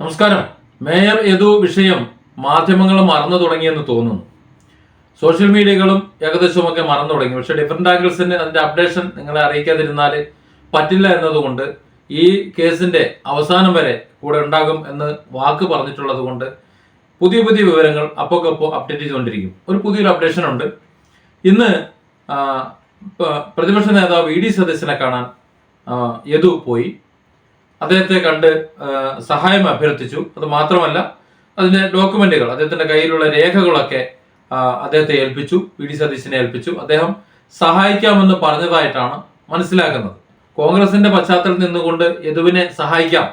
നമസ്കാരം. മേയർ യദു വിഷയം മാധ്യമങ്ങൾ മറന്നു തുടങ്ങിയെന്ന് തോന്നുന്നു. സോഷ്യൽ മീഡിയകളും ഏകദേശമൊക്കെ മറന്നു തുടങ്ങി. പക്ഷേ ഡിഫറെന്റ് ആംഗിൾസിന് അതിന്റെ അപ്ഡേഷൻ നിങ്ങളെ അറിയിക്കാതിരുന്നാൽ പറ്റില്ല എന്നതുകൊണ്ട് ഈ കേസിന്റെ അവസാനം വരെ കൂടെ ഉണ്ടാകും എന്ന് വാക്ക് പറഞ്ഞിട്ടുള്ളത് കൊണ്ട് പുതിയ പുതിയ വിവരങ്ങൾ അപ്പോക്കപ്പോ അപ്ഡേറ്റ് ചെയ്തുകൊണ്ടിരിക്കും. ഒരു പുതിയൊരു അപ്ഡേഷൻ ഉണ്ട്. ഇന്ന് പ്രതിപക്ഷ നേതാവ് ഇ ഡി സതീശനെ കാണാൻ യദു പോയി. അദ്ദേഹത്തെ കണ്ട് സഹായം അഭ്യർത്ഥിച്ചു. അത് മാത്രമല്ല അതിന്റെ ഡോക്യുമെന്റുകൾ അദ്ദേഹത്തിന്റെ കയ്യിലുള്ള രേഖകളൊക്കെ അദ്ദേഹത്തെ ഏൽപ്പിച്ചു വി ഡി സതീശനെ ഏൽപ്പിച്ചു. അദ്ദേഹം സഹായിക്കാമെന്ന് പറഞ്ഞതായിട്ടാണ് മനസ്സിലാക്കുന്നത് കോൺഗ്രസിന്റെ പശ്ചാത്തലത്തിൽ നിന്നുകൊണ്ട് യദുവിനെ സഹായിക്കാം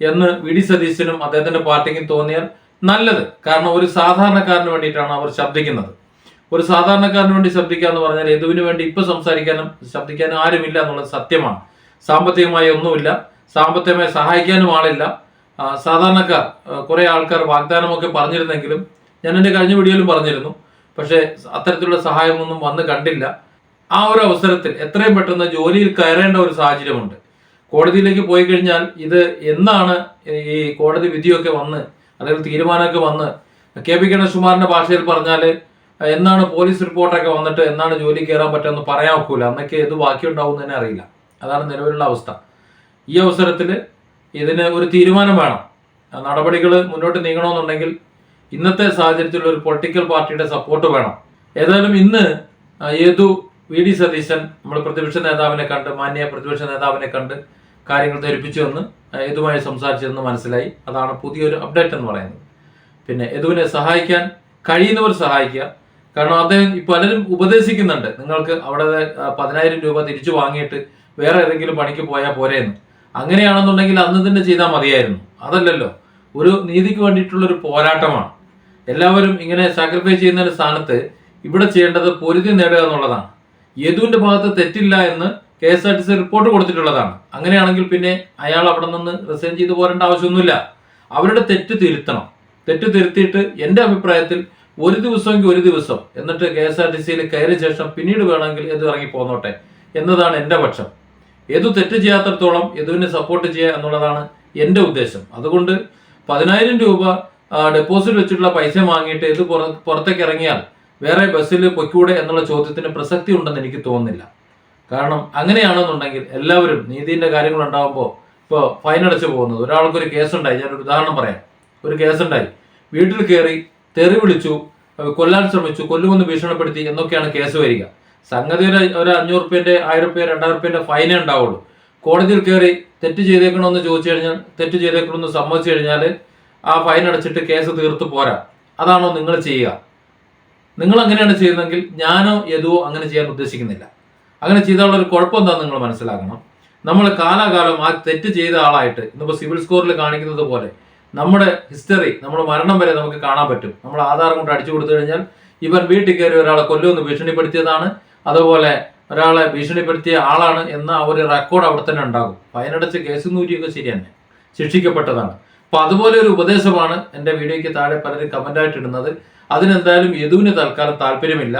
എന്ന് വി ഡി സതീശനും അദ്ദേഹത്തിന്റെ പാർട്ടിക്കും തോന്നിയാൽ നല്ലത്. കാരണം ഒരു സാധാരണക്കാരന് വേണ്ടിയിട്ടാണ് അവർ ശബ്ദിക്കുന്നത്. ഒരു സാധാരണക്കാരന് വേണ്ടി ശബ്ദിക്കുക എന്ന് പറഞ്ഞാൽ യദുവിന് വേണ്ടി ഇപ്പൊ സംസാരിക്കാനും ശബ്ദിക്കാനും ആരുമില്ല എന്നുള്ളത് സത്യമാണ്. സാമ്പത്തികമായി ഒന്നുമില്ല. സാമ്പത്തികമായി സഹായിക്കാനും ആളില്ല. സാധാരണക്കാർ കുറേ ആൾക്കാർ വാഗ്ദാനമൊക്കെ പറഞ്ഞിരുന്നെങ്കിലും ഞാൻ എന്റെ കഴിഞ്ഞ വീഡിയോയിലും പറഞ്ഞിരുന്നു. പക്ഷേ അത്തരത്തിലുള്ള സഹായമൊന്നും വന്ന് കണ്ടില്ല. ആ ഒരു അവസരത്തിൽ എത്രയും പെട്ടെന്ന് ജോലിയിൽ കയറേണ്ട ഒരു സാഹചര്യമുണ്ട്. കോടതിയിലേക്ക് പോയി കഴിഞ്ഞാൽ ഇത് എന്നാണ് ഈ കോടതി വിധിയൊക്കെ വന്ന് അല്ലെങ്കിൽ തീരുമാനമൊക്കെ വന്ന് കെ പി ഗണേഷ്കുമാറിന്റെ ഭാഷയിൽ പറഞ്ഞാൽ എന്നാണ് പോലീസ് റിപ്പോർട്ടൊക്കെ വന്നിട്ട് എന്നാണ് ജോലി കയറാൻ പറ്റുമെന്ന് പറയാൻ ഒക്കൂല അന്നൊക്കെ ഇത് ബാക്കിയുണ്ടാവും തന്നെ അറിയില്ല. അതാണ് നിലവിലുള്ള അവസ്ഥ. ഈ അവസരത്തിൽ ഇതിന് ഒരു തീരുമാനം വേണം. നടപടികൾ മുന്നോട്ട് നീങ്ങണമെന്നുണ്ടെങ്കിൽ ഇന്നത്തെ സാഹചര്യത്തിൽ ഒരു പൊളിറ്റിക്കൽ പാർട്ടിയുടെ സപ്പോർട്ട് വേണം. ഏതായാലും ഇന്ന് ഏതു വി ഡി സതീശൻ നമ്മൾ പ്രതിപക്ഷ നേതാവിനെ കണ്ട് മാന്യ പ്രതിപക്ഷ നേതാവിനെ കണ്ട് കാര്യങ്ങൾ ധരിപ്പിച്ചു എന്ന് യദുമായി സംസാരിച്ചതെന്ന് മനസ്സിലായി. അതാണ് പുതിയൊരു അപ്ഡേറ്റ് എന്ന് പറയുന്നത്. പിന്നെ യദുവിനെ സഹായിക്കാൻ കഴിയുന്നവർ സഹായിക്കുക. കാരണം അദ്ദേഹം പലരും ഉപദേശിക്കുന്നുണ്ട്. നിങ്ങൾക്ക് അവിടെ പതിനായിരം രൂപ തിരിച്ചു വാങ്ങിയിട്ട് വേറെ ഏതെങ്കിലും പണിക്ക് പോയാൽ പോരെയെന്ന് അങ്ങനെയാണെന്നുണ്ടെങ്കിൽ അന്ന് തന്നെ ചെയ്താൽ മതിയായിരുന്നു. അതല്ലല്ലോ. ഒരു നീതിക്ക് വേണ്ടിയിട്ടുള്ള ഒരു പോരാട്ടമാണ്. എല്ലാവരും ഇങ്ങനെ സാക്രിഫൈസ് ചെയ്യുന്ന സ്ഥാനത്ത് ഇവിടെ ചെയ്യേണ്ടത് പൊരുതി നേടുക എന്നുള്ളതാണ്. യദുവിന്റെ ഭാഗത്ത് തെറ്റില്ല എന്ന് K S R T C report കൊടുത്തിട്ടുള്ളതാണ്. അങ്ങനെയാണെങ്കിൽ പിന്നെ അയാൾ അവിടെ നിന്ന് റിസൈൻ ചെയ്തു പോരേണ്ട ആവശ്യമൊന്നുമില്ല. അവരുടെ തെറ്റ് തിരുത്തണം. തെറ്റ് തിരുത്തിയിട്ട് എന്റെ അഭിപ്രായത്തിൽ ഒരു ദിവസമെങ്കിൽ ഒരു ദിവസം എന്നിട്ട് കെ എസ് ആർ ടി സിയിൽ കയറിയ ശേഷം പിന്നീട് വേണമെങ്കിൽ ഇത് ഇറങ്ങി പോന്നോട്ടെ എന്നതാണ് എന്റെ പക്ഷം. ഏതു തെറ്റ് ചെയ്യാത്തടത്തോളം യദുവിനെ സപ്പോർട്ട് ചെയ്യുക എന്നുള്ളതാണ് എന്റെ ഉദ്ദേശം. അതുകൊണ്ട് പതിനായിരം രൂപ ഡെപ്പോസിറ്റ് വെച്ചിട്ടുള്ള പൈസ വാങ്ങിയിട്ട് ഇത് പുറ പുറത്തേക്ക് ഇറങ്ങിയാൽ വേറെ ബസ്സിൽ പൊയ്ക്കൂടെ എന്നുള്ള ചോദ്യത്തിന് പ്രസക്തി ഉണ്ടെന്ന് എനിക്ക് തോന്നുന്നില്ല. കാരണം അങ്ങനെയാണെന്നുണ്ടെങ്കിൽ എല്ലാവരും നീതിന്റെ കാര്യങ്ങൾ ഉണ്ടാകുമ്പോൾ ഇപ്പോൾ ഫൈൻ അടച്ചു പോകുന്നത്. ഒരാൾക്കൊരു കേസുണ്ടായി ഞാനൊരു ഉദാഹരണം പറയാം. ഒരു കേസുണ്ടായി വീട്ടിൽ കയറി തെറി വിളിച്ചു കൊല്ലാൻ ശ്രമിച്ചു കൊല്ലുമെന്ന് ഭീഷണിപ്പെടുത്തി എന്നൊക്കെയാണ് കേസ് വരിക. സംഗതി ഒരു ഒരു അഞ്ഞൂറ് റുപ്യന്റെ ആയിരം റുപ്യ രണ്ടായിരം റുപ്യന്റെ ഫൈനേ ഉണ്ടാവുള്ളൂ. കോടതിയിൽ കയറി തെറ്റ് ചെയ്തേക്കണമെന്ന് ചോദിച്ചു കഴിഞ്ഞാൽ തെറ്റ് ചെയ്തേക്കണമെന്ന് സമ്മതിച്ചു കഴിഞ്ഞാൽ ആ ഫൈൻ അടച്ചിട്ട് കേസ് തീർത്ത് പോരാ. അതാണോ നിങ്ങൾ ചെയ്യുക. നിങ്ങൾ അങ്ങനെയാണ് ചെയ്യുന്നതെങ്കിൽ ഞാനോ യദുവോ അങ്ങനെ ചെയ്യാൻ ഉദ്ദേശിക്കുന്നില്ല. അങ്ങനെ ചെയ്താലുള്ള ഒരു കുഴപ്പം എന്താണെന്ന് നിങ്ങൾ മനസ്സിലാക്കണം. നമ്മൾ കാലാകാലം ആ തെറ്റ് ചെയ്ത ആളായിട്ട് ഇന്നിപ്പോൾ സിവിൽ സ്കോറിൽ കാണിക്കുന്നത് പോലെ നമ്മുടെ ഹിസ്റ്ററി നമ്മുടെ മരണം വരെ നമുക്ക് കാണാൻ പറ്റും. നമ്മൾ ആധാരം കൊണ്ട് അടിച്ചു കൊടുത്തു കഴിഞ്ഞാൽ ഇവൻ വീട്ടിൽ കയറി ഒരാളെ കൊല്ലുമെന്ന് ഭീഷണിപ്പെടുത്തിയതാണ്. അതുപോലെ ഒരാളെ ഭീഷണിപ്പെടുത്തിയ ആളാണ് എന്ന ഒരു റെക്കോർഡ് അവിടെ തന്നെ ഉണ്ടാകും. ഫൈനടച്ച് കേസ് നൂറ്റിയൊക്കെ ശരി തന്നെ ശിക്ഷിക്കപ്പെട്ടതാണ്. അപ്പൊ അതുപോലെ ഒരു ഉപദേശമാണ് എന്റെ വീഡിയോയ്ക്ക് താഴെ പലരും കമന്റായിട്ട് ഇടുന്നത്. അതിനെന്തായാലും യദുവിന് തൽക്കാലം താല്പര്യമില്ല.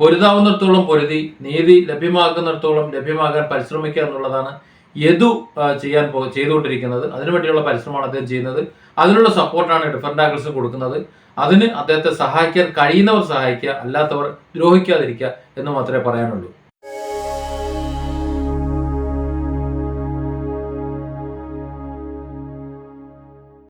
പൊരുതാവുന്നിടത്തോളം പൊരുതി നീതി ലഭ്യമാക്കുന്നിടത്തോളം ലഭ്യമാകാൻ പരിശ്രമിക്കുക എന്നുള്ളതാണ് യദു ചെയ്യാൻ പോ ചെയ്തുകൊണ്ടിരിക്കുന്നത്. അതിനുവേണ്ടിയുള്ള പരിശ്രമമാണ് അദ്ദേഹം ചെയ്യുന്നത്. അതിനുള്ള സപ്പോർട്ടാണ് ഡിഫറെന്റ് ആംഗിൾസ് കൊടുക്കുന്നത്. അതിന് അദ്ദേഹത്തെ സഹായിക്കാൻ കഴിയുന്നവർ സഹായിക്കുക അല്ലാത്തവർ ദ്രോഹിക്കാതിരിക്കുക എന്ന് മാത്രമേ പറയാനുള്ളൂ.